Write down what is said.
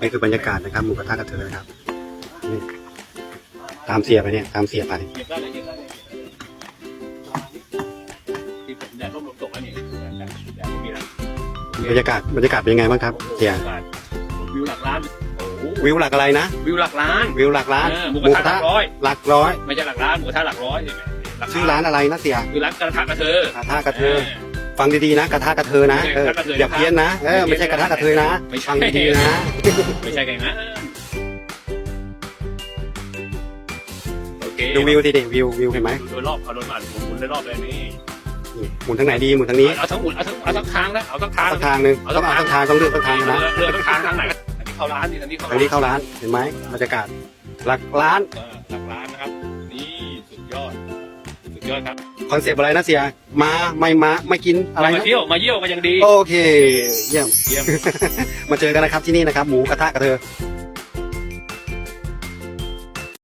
นี่คือบรรยากาศนะครับหมูกระทะกระเทยนะครับนี่ตามเสียไปเนี่ย ตามเสียไปเก็บได้เลยเก็บได้เลยที่ผมแดดร่มลมตกแล้วนี่แดดแดดไม่มีแล้วบรรยากาศบรรยากาศเป็นยังไงบ้างครับเสียวิวหลักล้านโอ้โหวิวหลักอะไรนะวิวหลักล้านวิวหลักล้านเออหมูกระทะหลักร้อยหลักร้อยไม่ใช่หลักล้านหมูกระทะหลักร้อยใช่ไหมหลักชื่อร้านอะไรนะเสียคือร้านกระทะกระเทอกระทะกระเทย ฟังดีๆนะ กระทะกระเทยนะเอออย่าเพี้ยนนะเออไม่ใช่กระทะกระเทยนะไม่ใช่ฟังดีๆนะ ไม่ใช่ไงนะโอเคดูวิวดิดิวิววิวเห็นไหมโดยรอบเอาโดนมาหมุนโดยรอบเลยนี่นี่หมุนทางไหนดีหมุนทางนี้เอาทั้งหมุนเอาทั้งเอาทั้งทางนะเอาทั้งทางสักทางหนึ่งต้องเอาสักทางต้องเลือกสักทางนะเลือกทั้งทางทางไหนอันนี้เข้าร้านดิอันนี้เข้าทางนี้เข้าร้านเห็นไหมบรรยากาศหลักล้านเออหลักร้านนะครับนี่สุดยอดสุด ยอดครับคอนเซปต์อะไรนะเสียมาไม่มาไม่กินอะไรมานะเที่ยวมาเยี่ยวมายังดี โอเค เยี่ยม เยี่ยม มาเจอกันนะครับที่นี่นะครับ หมูกระทะกระเทย